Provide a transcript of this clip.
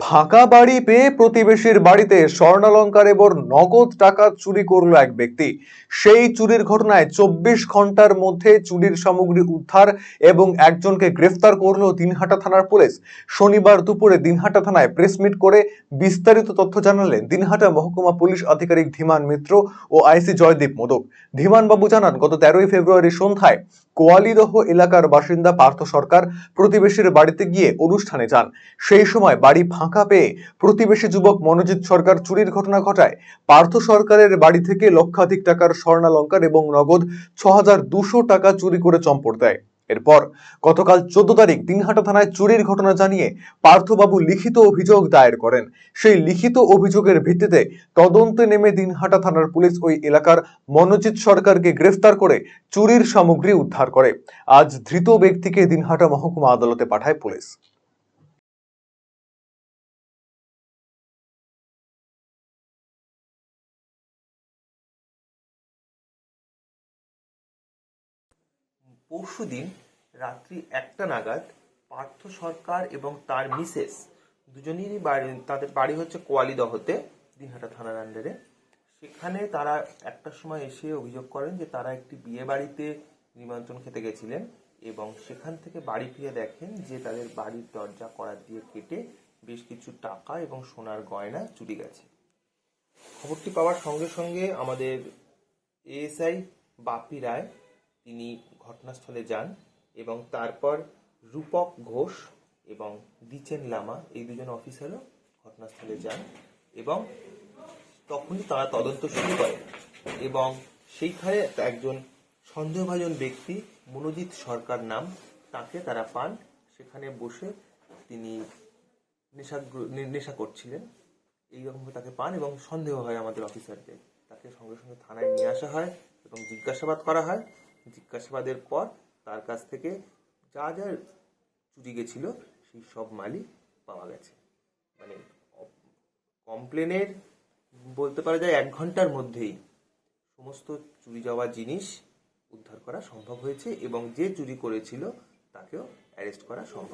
ফাঁকা বাড়ি পেয়ে প্রতিবেশীর বাড়িতে স্বর্ণালঙ্কার এবং নগদ টাকা চুরি করল এক ব্যক্তি। সেই চুরির ঘটনায় চব্বিশ ঘণ্টার মধ্যে চুরির সামগ্রী উদ্ধার এবং একজনকে গ্রেফতার করল দিনহাটা থানার পুলিশ। শনিবার দুপুরে দিনহাটা থানায় প্রেস মিট করে বিস্তারিত তথ্য জানালেন দিনহাটা মহকুমা পুলিশ আধিকারিক ধীমান মিত্র ও আইসি জয়দীপ মোদক। ধীমান বাবু জানান, গত তেরোই ফেব্রুয়ারি সন্ধ্যায় কোয়ালিদহ এলাকার বাসিন্দা পার্থ সরকার প্রতিবেশীর বাড়িতে গিয়ে অনুষ্ঠানে যান। সেই সময় বাড়ি ফাঁকা পেয়ে প্রতিবেশী যুবক মনোজিৎ সরকার চুরির ঘটনা ঘটায়। পার্থ সরকারের বাড়ি থেকে লক্ষাধিক টাকার স্বর্ণালঙ্কার এবং নগদ ছ টাকা চুরি করে চম্পট দেয়। এরপর গতকাল চোদ্দ তারিখ দিনহাটা থানায় চুরির ঘটনা জানিয়ে পার্থবাবু লিখিত অভিযোগ দায়ের করেন। সেই লিখিত অভিযোগের ভিত্তিতে তদন্তে নেমে দিনহাটা থানার পুলিশ ওই এলাকার মনোজিৎ সরকারকে গ্রেফতার করে চুরির সামগ্রী উদ্ধার করে। আজ ধৃত ব্যক্তিকে দিনহাটা মহকুমা আদালতে পাঠায় পুলিশ। পরশুদিন রাত্রি একটা নাগাদ পার্থ সরকার এবং তার মিসেস দুজনেরই বাড়ি, তাদের বাড়ি হচ্ছে কোয়ালিদহতে, দিনহাটা থানার আন্ডারে সেখানে তারা একটার সময় এসে অভিযোগ করেন যে তারা একটি বিয়ে বাড়িতে নিমন্ত্রণ খেতে গেছিলেন এবং সেখান থেকে বাড়ি ফিরে দেখেন যে তাদের বাড়ির দরজা করার দিয়ে কেটে বেশ কিছু টাকা এবং সোনার গয়না চুরি গেছে। খবরটি পাওয়ার সঙ্গে সঙ্গে আমাদের এএসআই বাপি রায় তিনি ঘটনাস্থলে যান এবং তারপর রূপক ঘোষ এবং দিচেন লামা, এই দুজন অফিসারও ঘটনাস্থলে যান এবং তখনই তারা তদন্ত শুরু করে এবং সেইখানে একজন সন্দেহভাজন ব্যক্তি, মনোজিৎ সরকার নাম, তাকে তারা পান। সেখানে বসে তিনি নেশা নেশা করছিলেন। এইরকমভাবে তাকে পান এবং সন্দেহ হয় আমাদের অফিসারদের তাকে সঙ্গে সঙ্গে থানায় নিয়ে আসা হয় এবং জিজ্ঞাসাবাদ করা হয়। জিজ্ঞাসাবাদের পর তার কাছ থেকে যা যা চুরি গেছিল, সেই সব মালই পাওয়া গেছে। মানে কমপ্লেনের বলতে পারা যায় এক ঘণ্টার মধ্যেই সমস্ত চুরি যাওয়া জিনিস উদ্ধার করা সম্ভব হয়েছে এবং যে চুরি করেছিল তাকেও অ্যারেস্ট করা সম্ভব